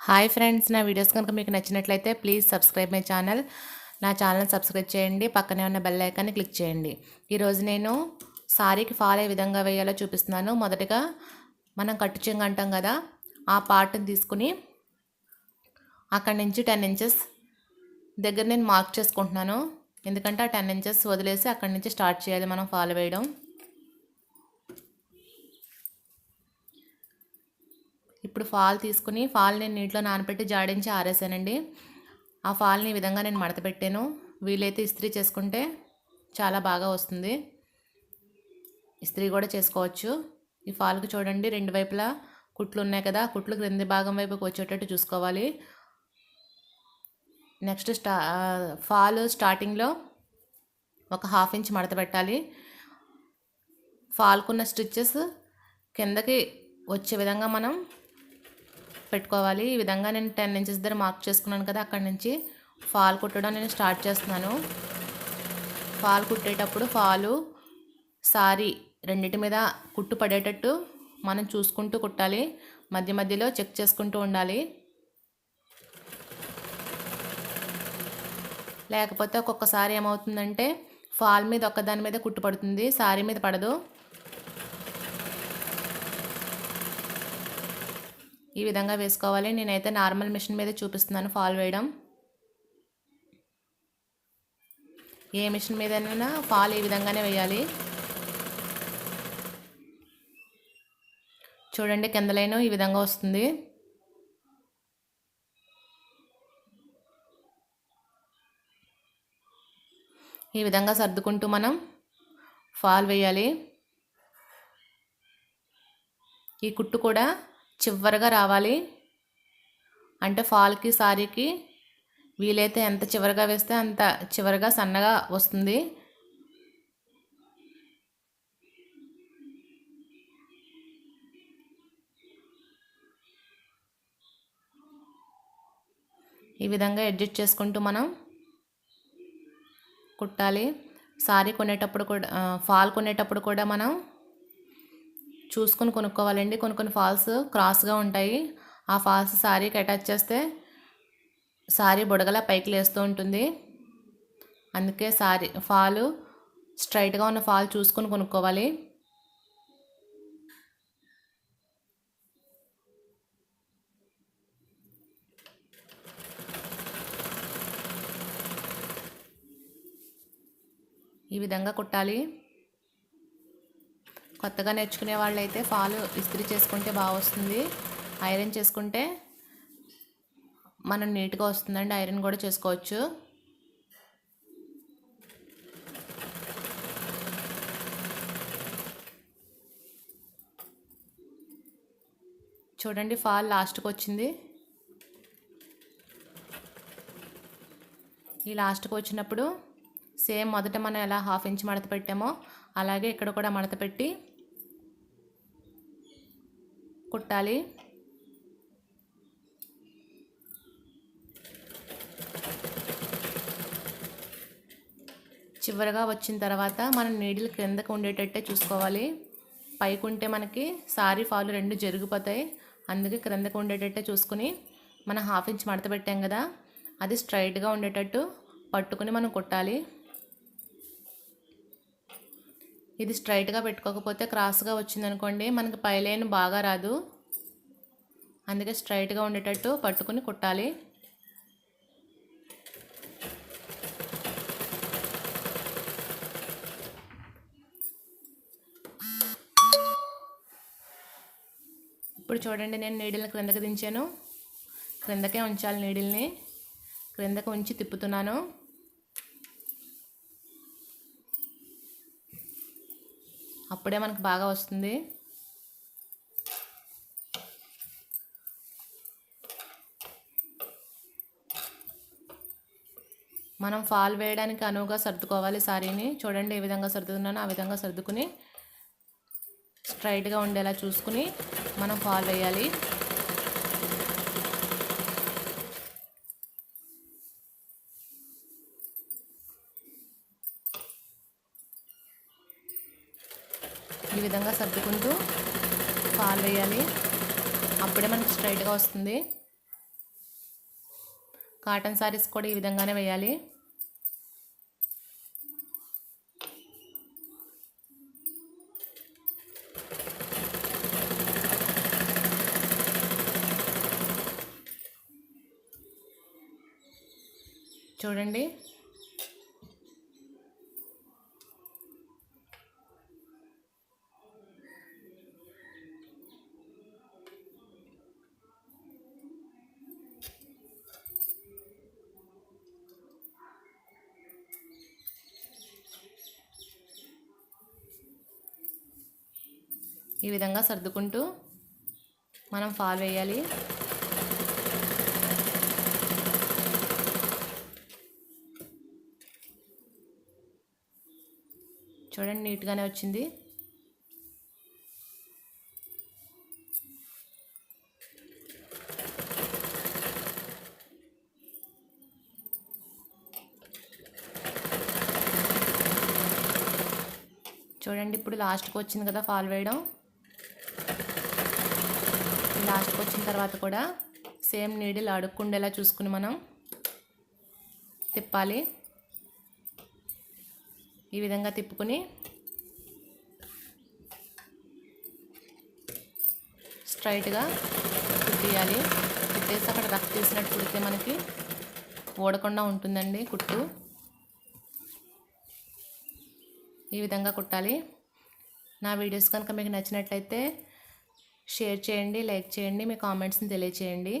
Hi friends నా videos కనుక మీకు నచ్చినట్లయితే ప్లీజ్ సబ్స్క్రైబ్ మై ఛానల్. నా ఛానల్ సబ్స్క్రైబ్ చేయండి పక్కనే ఉన్న బెల్ ఐకాన్ని క్లిక్ చేయండి. ఈరోజు నేను సారీకి ఫాల్ ఏ విధంగా వేయాలో చూపిస్తున్నాను. మొదటగా మనం కట్టు చెంగు అంటాం కదా ఆ పార్ట్ని తీసుకుని అక్కడి నుంచి టెన్ ఇంచెస్ దగ్గర నేను మార్క్ చేసుకుంటున్నాను. ఎందుకంటే ఆ టెన్ ఇంచెస్ వదిలేసి అక్కడి నుంచి స్టార్ట్ చేయాలి మనం ఫాల్ వేయడం. ఇప్పుడు ఫాల్ తీసుకుని ఫాల్ నేను నీటిలో నానబెట్టి జాడించి ఆరేసానండి. ఆ ఫాల్ని ఈ విధంగా నేను మడత పెట్టాను. వీలైతే ఇస్త్రీ చేసుకుంటే చాలా బాగా వస్తుంది. ఇస్త్రీ కూడా చేసుకోవచ్చు. ఈ ఫాల్కి చూడండి రెండు వైపులా కుట్లు ఉన్నాయి కదా కుట్లు క్రింది భాగం వైపుకి వచ్చేటట్టు చూసుకోవాలి. నెక్స్ట్ స్టా ఫాల్ స్టార్టింగ్లో ఒక హాఫ్ ఇంచ్ మడత పెట్టాలి. ఫాల్కున్న స్టిచ్చెస్ కిందకి వచ్చే విధంగా మనం పెట్టుకోవాలి. ఈ విధంగా నేను టెన్ ఇంచెస్ దగ్గర మార్క్ చేసుకున్నాను కదా అక్కడి నుంచి ఫాల్ కుట్టడం నేను స్టార్ట్ చేస్తున్నాను. ఫాల్ కుట్టేటప్పుడు ఫాలు సారీ రెండింటి మీద కుట్టు పడేటట్టు మనం చూసుకుంటూ కుట్టాలి. మధ్య మధ్యలో చెక్ చేసుకుంటూ ఉండాలి. లేకపోతే ఒక్కొక్కసారి ఏమవుతుందంటే ఫాల్ మీద ఒక్కదాని మీద కుట్టు పడుతుంది సారీ మీద పడదు. ఈ విధంగా వేసుకోవాలి. నేనైతే నార్మల్ మిషన్ మీద చూపిస్తున్నాను ఫాల్ వేయడం. ఏ మిషన్ మీదైనా ఫాల్ ఈ విధంగానే వేయాలి. చూడండి కింద లైన్ ఈ విధంగా వస్తుంది. ఈ విధంగా సర్దుకుంటూ మనం ఫాల్ వేయాలి. ఈ కుట్టు కూడా చివరిగా రావాలి. అంటే ఫాల్కి సారీకి వీలైతే ఎంత చివరిగా వేస్తే అంత చివరిగా సన్నగా వస్తుంది. ఈ విధంగా అడ్జస్ట్ చేసుకుంటూ మనం కుట్టాలి. సారీ కొనేటప్పుడు కూడా ఫాల్ కొనేటప్పుడు కూడా మనం చూసుకొని కొనుక్కోవాలండి. కొన్ని కొన్ని ఫాల్స్ క్రాస్గా ఉంటాయి. ఆ ఫాల్స్ శారీకి అటాచ్ చేస్తే శారీ బుడగలా పైకి లేస్తూ ఉంటుంది. అందుకే శారీ ఫాలు స్ట్రైట్గా ఉన్న ఫాల్ చూసుకొని కొనుక్కోవాలి. ఈ విధంగా కుట్టాలి. కొత్తగా నేర్చుకునే వాళ్ళైతే ఫాలు ఇస్త్రీ చేసుకుంటే బాగా వస్తుంది. ఐరన్ చేసుకుంటే మనం నీట్గా వస్తుందండి. ఐరన్ కూడా చేసుకోవచ్చు. చూడండి ఫాల్ లాస్ట్కి వచ్చింది. ఈ లాస్ట్కి వచ్చినప్పుడు సేమ్ మొదట మనం ఎలా హాఫ్ ఇంచ్ మడత పెట్టామో అలాగే ఇక్కడ కూడా మడత పెట్టి కుట్టాలి. చివరిగా వచ్చిన తర్వాత మనం నీడిల్ క్రిందకు ఉండేటట్టే చూసుకోవాలి. పైకి ఉంటే మనకి సారీ ఫాలు రెండు జరిగిపోతాయి. అందుకే క్రిందకు ఉండేటట్టే చూసుకుని మనం హాఫ్ ఇంచ్ మడత పెట్టాం కదా అది స్ట్రైట్గా ఉండేటట్టు పట్టుకుని మనం కుట్టాలి. ఇది స్ట్రైట్గా పెట్టుకోకపోతే క్రాస్గా వచ్చిందనుకోండి మనకి పైలైన్ బాగా రాదు. అందుకే స్ట్రైట్గా ఉండేటట్టు పట్టుకుని కుట్టాలి. ఇప్పుడు చూడండి నేను నీడిల్ని క్రిందకి దించాను. క్రిందకే ఉంచాలి నీడిల్ని. క్రిందకి ఉంచి తిప్పుతున్నాను. అప్పుడే మనకు బాగా వస్తుంది. మనం ఫాల్ వేయడానికి అనువుగా సర్దుకోవాలి సారీని. చూడండి ఏ విధంగా సర్దుతున్నానో ఆ విధంగా సర్దుకుని స్ట్రైట్గా ఉండేలా చూసుకుని మనం ఫాల్ వేయాలి. ఈ విధంగా సర్దుకుంటూ పాలు వేయాలి. అప్పుడే మనకు స్ట్రైట్గా వస్తుంది. కాటన్ శారీస్ కూడా ఈ విధంగానే వేయాలి. చూడండి. ఈ విధంగా సర్దుకుంటూ మనం ఫాల్ వేయాలి. చూడండి నీట్గానే వచ్చింది. చూడండి ఇప్పుడు లాస్ట్కి వచ్చింది కదా ఫాల్ వేయడం. లాస్ట్కి వచ్చిన తర్వాత కూడా సేమ్ నీడిల్ అడుక్కుండేలా చూసుకుని మనం తిప్పాలి. ఈ విధంగా తిప్పుకుని స్ట్రైట్గా కుట్టియాలి. కుట్టేసి అక్కడ రఫ్ తీసినట్టు కుడితే మనకి ఓడకుండా ఉంటుందండి కుట్టు. ఈ విధంగా కుట్టాలి. నా వీడియోస్ కనుక మీకు నచ్చినట్లయితే షేర్ చేయండి లైక్ చేయండి మీ కామెంట్స్ని తెలియచేయండి.